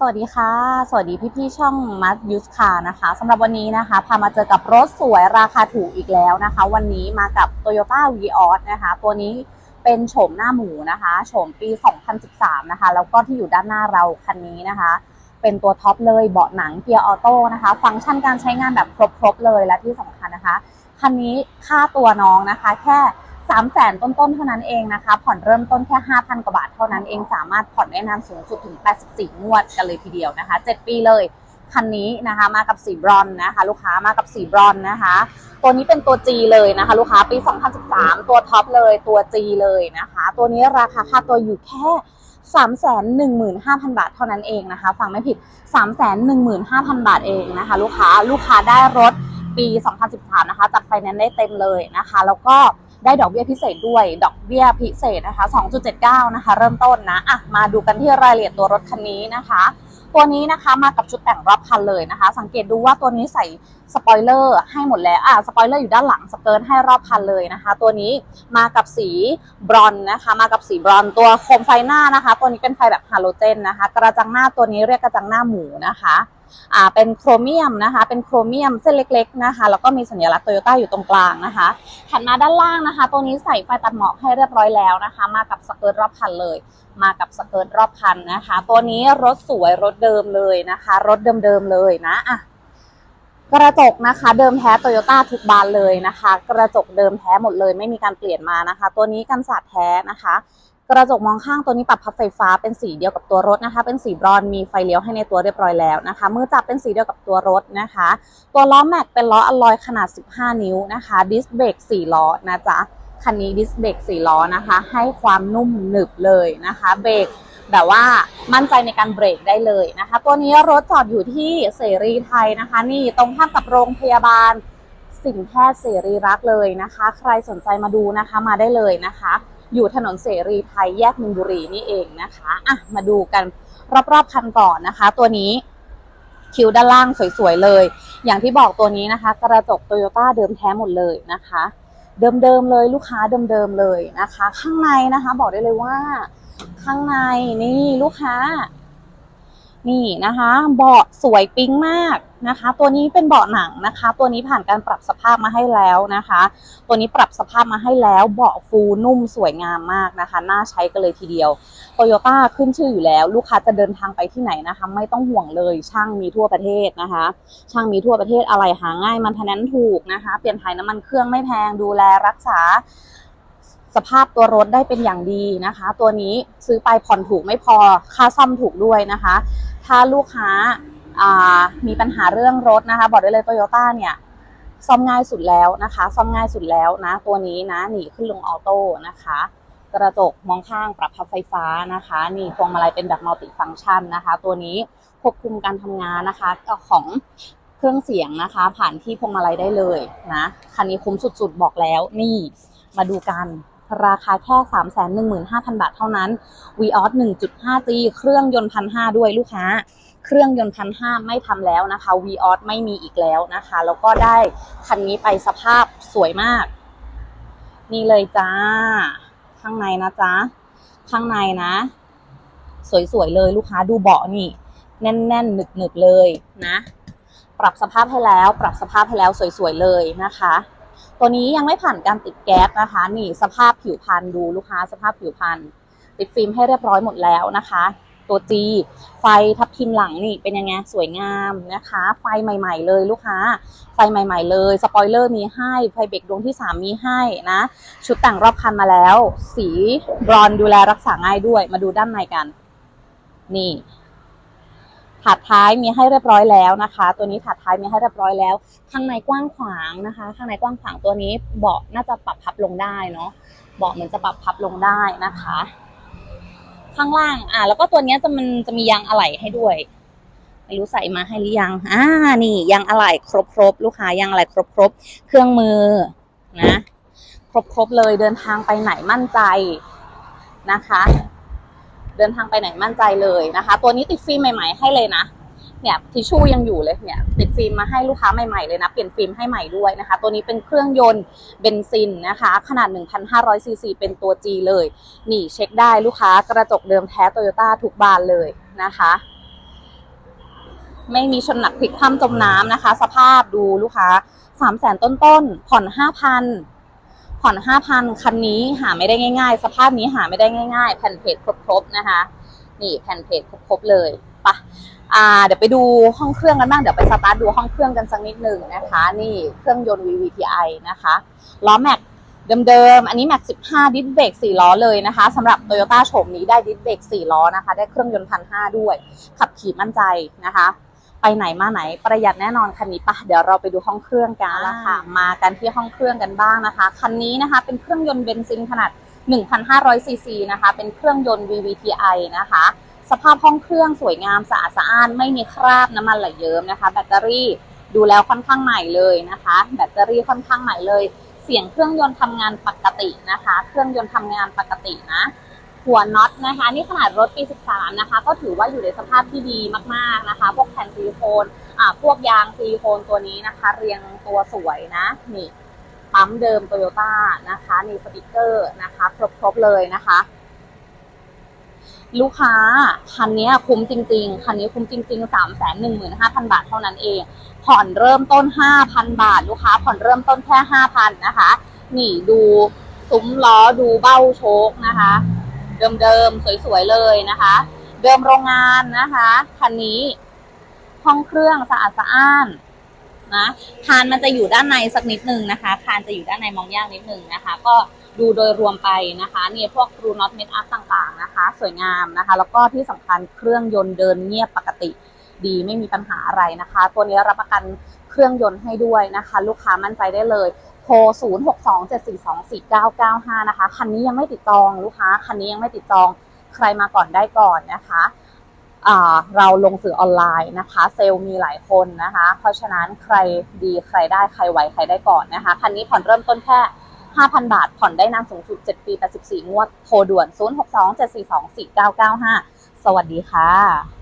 สวัสดีค่ะ สวัสดีพี่ๆช่องมัดยูสคานะคะสำหรับวันนี้นะคะ พามาเจอกับรถสวยราคาถูกอีกแล้วนะคะ วันนี้มากับ Toyota v ีออนะคะ ตัวนี้เป็นโฉมหน้าหมูนะคะโฉมปี 2013 นะคะ แล้วก็ที่อยู่ด้านหน้าเราคันนี้นะคะ เป็นตัวท็อปเลยเบาะหนังเกียร์ออโต้นะคะ ฟังก์ชันการใช้งานแบบครบๆเลยและที่สำคัญนะคะ คันนี้ค่าตัวน้องนะคะแค่ 3 0 0แสนต้นๆ เท่านั้นเองนะคะ ผ่อนเริ่มต้นแค่ 5,000 กว่าบาทเท่านั้นเอง สามารถผ่อนได้นานสูงสุดถึง 84 งวดกันเลยทีเดียวนะคะ 7 ปีเลย คันนี้นะคะมากับสีบรอนนะคะ ลูกค้ามากับสีบรอนนะคะ ตัวนี้เป็นตัว G เลยนะคะ ลูกค้าปี 2013 ตัวท็อปเลยตัว G เลยนะคะ ตัวนี้ราคาค่าตัวอยู่แค่315,000 บาทเท่านั้นเองนะคะ ฟังไม่ผิด 315,000 บาทเองนะคะ ลูกค้าลูกค้าได้รถปี 2013 นะคะจัดไฟแนนซ์ได้เต็มเลยนะคะ แล้วก็ ได้ดอกเบี้ยพิเศษด้วย ดอกเบี้ยพิเศษนะคะ 2.79 นะคะ เริ่มต้นนะอะมาดูกันที่รายละเอียดตัวรถคันนี้นะคะ ตัวนี้นะคะมากับชุดแต่งรอบคันเลยนะคะ สังเกตดูว่าตัวนี้ใส่สปอยเลอร์ให้หมดแล้วอะสปอยเลอร์อยู่ด้านหลังสเกิร์ตให้รอบคันเลยนะคะ ตัวนี้มากับสีบรอนนะคะ มากับสีบรอนตัวโคมไฟหน้านะคะ ตัวนี้เป็นไฟแบบฮาโลเจนนะคะ กระจังหน้าตัวนี้เรียกกระจังหน้าหมูนะคะ อ่าเป็นโครเมียมนะคะ เป็นโครเมียมเส้นเล็กๆนะคะ แล้วก็มีสัญลักษณ์โตโยต้าอยู่ตรงกลางนะคะถัดมาด้านล่างนะคะ ตัวนี้ใส่ไฟตัดหมอกให้เรียบร้อยแล้วนะคะ มากับสเกิร์ตรอบคันเลย มากับสเกิร์ตรอบคันนะคะ ตัวนี้รถสวยรถเดิมเลยนะคะ รถเดิมๆเลยนะอะกระจกนะคะเดิมแท้โตโยต้าทุกบานเลยนะคะ กระจกเดิมแท้หมดเลย ไม่มีการเปลี่ยนมานะคะ ตัวนี้กันสาดแท้นะคะ กระจกมองข้างตัวนี้ปรับพับไฟฟ้าเป็นสีเดียวกับตัวรถนะคะ เป็นสีบรอนมีไฟเลี้ยวให้ในตัวเรียบร้อยแล้วนะคะ มือจับเป็นสีเดียวกับตัวรถนะคะ ตัวล้อแม็กเป็นล้ออลลอยขนาด 15 นิ้วนะคะ ดิสเบรก4ล้อนะจ๊ะ คันนี้ดิสเบรก4ล้อนะคะ ให้ความนุ่มหนึบเลยนะคะ เบรกแบบว่ามั่นใจในการเบรกได้เลยนะคะ ตัวนี้รถจอดอยู่ที่เสรีไทยนะคะ นี่ตรงข้ามกับโรงพยาบาล สินแพทย์เสรีรักเลยนะคะ ใครสนใจมาดูนะคะมาได้เลยนะคะ อยู่ถนนเสรีไทยแยกมินบุรีนี่เองนะคะอะมาดูกันรอบๆคันก่อนนะคะ ตัวนี้คิวด้านล่างสวยๆเลย อย่างที่บอกตัวนี้นะคะ กระจกโตโยต้าเดิมแท้หมดเลยนะคะ เดิมๆเลยลูกค้าเดิมๆเลยนะคะ ข้างในนะคะ บอกได้เลยว่า ข้างในนี่ลูกค้า นี่นะคะ เบาะสวยปิ๊งมากนะคะ ตัวนี้เป็นเบาะหนังนะคะ ตัวนี้ผ่านการปรับสภาพมาให้แล้วนะคะ ตัวนี้ปรับสภาพมาให้แล้วเบาะฟูนุ่มสวยงามมากนะคะน่าใช้กันเลยทีเดียวโตโยต้าขึ้นชื่ออยู่แล้ว ลูกค้าจะเดินทางไปที่ไหนนะคะ ไม่ต้องห่วงเลยช่างมีทั่วประเทศนะคะ ช่างมีทั่วประเทศอะไรหาง่ายมันทนั้นถูกนะคะ เปลี่ยนถ่ายน้ำมันเครื่องไม่แพงดูแลรักษา สภาพตัวรถได้เป็นอย่างดีนะคะ ตัวนี้ซื้อไปผ่อนถูกไม่พอค่าซ่อมถูกด้วยนะคะ ถ้าลูกค้าามีปัญหาเรื่องรถนะคะ บอกได้เลยโตโยต้าเนี่ยซ่อมง่ายสุดแล้วนะคะ ซ่อมง่ายสุดแล้วนะ ตัวนี้นะหนีขึ้นลงออโต้นะคะ กระจกมองข้างปรับพับไฟฟ้านะคะนี่พวงมาลัยเป็นแบบมัลติฟังก์ชันนะคะ ตัวนี้ควบคุมการทำงานนะคะของเครื่องเสียงนะคะ ผ่านที่พวงมาลัยได้เลยนะคันนี้คุ้มสุดๆบอกแล้วนี่มาดูกัน ราคาแค่ 315,000 บาทเท่านั้น v ีออส 1.5G เครื่องยนต์พันห้าด้วยลูกค้า เครื่องยนต์พันห้าไม่ทำแล้วนะคะ v ีออสไม่มีอีกแล้วนะคะ แล้วก็ได้คันนี้ไปสภาพสวยมาก นี่เลยจ้า ข้างในนะจ๊ะ ข้างในนะ สวยๆเลยลูกค้าดูเบาะนี่ แน่นๆหนึบๆเลยนะ ปรับสภาพให้แล้ว ปรับสภาพให้แล้วสวยๆเลยนะคะ ตัวนี้ยังไม่ผ่านการติดแก๊สนะคะ นี่สภาพผิวพรรณดูลูกค้าสภาพผิวพรรณติดฟิล์มให้เรียบร้อยหมดแล้วนะคะ ตัว G ไฟทับทิมหลังนี่เป็นยังไงสวยงามนะคะ ไฟใหม่ ๆ เลยลูกค้า ไฟใหม่ ๆ เลยสปอยเลอร์มีให้ไฟเบรกดวงที่ 3 มีให้นะ ชุดแต่งรอบคันมาแล้ว สีบรอนดูแลรักษาง่ายด้วยมาดูด้านในกัน นี่ ถาดท้ายมีให้เรียบร้อยแล้วนะคะ ตัวนี้ถาดท้ายมีให้เรียบร้อยแล้ว ข้างในกว้างขวางนะคะ ข้างในกว้างขวางตัวนี้เบาะน่าจะปรับพับลงได้เนาะเบาะเหมือนจะปรับพับลงได้นะคะ ข้างล่างอ่าแล้วก็ตัวนี้จะมันจะมียางอะไหล่ให้ด้วยไม่รู้ใส่มาให้หรือยังอ่านี่ยางอะไหล่ครบครบลูกค้ายางอะไหล่ครบครบเครื่องมือนะ ครบครบเลยเดินทางไปไหนมั่นใจนะคะ เดินทางไปไหนมั่นใจเลยนะคะ ตัวนี้ติดฟิล์มใหม่ๆให้เลยนะ เนี่ยทิชชู่ยังอยู่เลยเนี่ยติดฟิล์มมาให้ลูกค้าใหม่ๆเลยนะเปลี่ยนฟิล์มให้ใหม่ด้วยนะคะ ตัวนี้เป็นเครื่องยนต์เบนซินนะคะ ขนาด 1,500ซีซีเป็นตัว G เลย นี่เช็คได้ลูกค้ากระจกเดิมแท้โตโยต้าทุกบานเลยนะคะไม่มีชนหนักพลิกคว่ำจมน้ำนะคะ สภาพดูลูกค้าสามแสนต้นๆผ่อนห้าพัน ผ่อนห้าพันคันนี้หาไม่ได้ง่าย ๆ สภาพนี้หาไม่ได้ง่าย ๆ แผ่นเพจครบๆนะคะ นี่แผ่นเพจครบๆเลยปะอ่าเดี๋ยวไปดูห้องเครื่องกันบ้าง เดี๋ยวไปสตาร์ทดูห้องเครื่องกันสักนิดหนึ่งนะคะ นี่เครื่องยนต์ VVTi นะคะล้อแม็กเดิมๆ อันนี้แม็ก15 ดิสเบรก4 ล้อเลยนะคะสำหรับ Toyota โฉมนี้ได้ดิสเบรก4 ล้อนะคะ ได้เครื่องยนต์พันห้าด้วย ขับขี่มั่นใจนะคะ ไปไหนมาไหนประหยัดแน่นอนคันนี้ปะเดี๋ยวเราไปดูห้องเครื่องกันละค่ะ มากันที่ห้องเครื่องกันบ้างนะคะ คันนี้นะคะเป็นเครื่องยนต์เบนซินขนาด 1,500 ซีซีนะคะ เป็นเครื่องยนต์ VVTi นะคะ สภาพห้องเครื่องสวยงามสะอาดสะอ้านไม่มีคราบน้ำมันไหลเยิ้มนะคะ แบตเตอรี่ดูแล้วค่อนข้างใหม่เลยนะคะ แบตเตอรี่ค่อนข้างใหม่เลย เสียงเครื่องยนต์ทำงานปกตินะคะ เครื่องยนต์ทำงานปกตินะ หัวน็อตนะคะ นี่ขนาดรถปี 13 นะคะ ก็ถือว่าอยู่ในสภาพที่ดีมากๆนะคะ พวกแผ่นซิลิโคนอ่าพวกยางซิลิโคนตัวนี้นะคะ เรียงตัวสวยนะนี่ปั๊มเดิมโตโยต้านะคะนี่สติกเกอร์นะคะครบๆเลยนะคะลูกค้าคันนี้คุ้มจริง ๆ คันนี้คุ้มจริง ๆ 3 1 5 0 0 0 บาทเท่านั้นเอง ผ่อนเริ่มต้น 5,000 บาท ลูกค้า ผ่อนเริ่มต้นแค่ 5,000 นะคะ นี่ดูซุ้มล้อดูเบ้าโชคนะคะ เดิมๆ สวยๆ เลยนะคะ เดิมโรงงานนะคะคันนี้ห้องเครื่องสะอาดสะอ้านนะคานมันจะอยู่ด้านในสักนิดนึงนะคะคานจะอยู่ด้านในมองยากนิดนึงนะคะ ก็ดูโดยรวมไปนะคะเนี่ยพวกรูน็อตเม็ดอัพต่างๆนะคะ สวยงามนะคะ แล้วก็ที่สำคัญเครื่องยนต์เดินเงียบปกติ ดีไม่มีปัญหาอะไรนะคะ ตัวนี้รับประกันเครื่องยนต์ให้ด้วยนะคะ ลูกค้ามั่นใจได้เลยโทร 0627424995 นะคะ คันนี้ยังไม่ติดจองลูกค้า คันนี้ยังไม่ติดจองใครมาก่อนได้ก่อนนะคะเราลงสื่อออนไลน์นะคะ เซลล์มีหลายคนนะคะ เพราะฉะนั้นใครดีใครได้ใครไหวใครได้ก่อนนะคะ คันนี้ผ่อนเริ่มต้นแค่ 5,000 บาท ผ่อนได้นานสูงสุด 7 ปี 84 งวด โทรด่วน 0627424995 สวัสดีค่ะ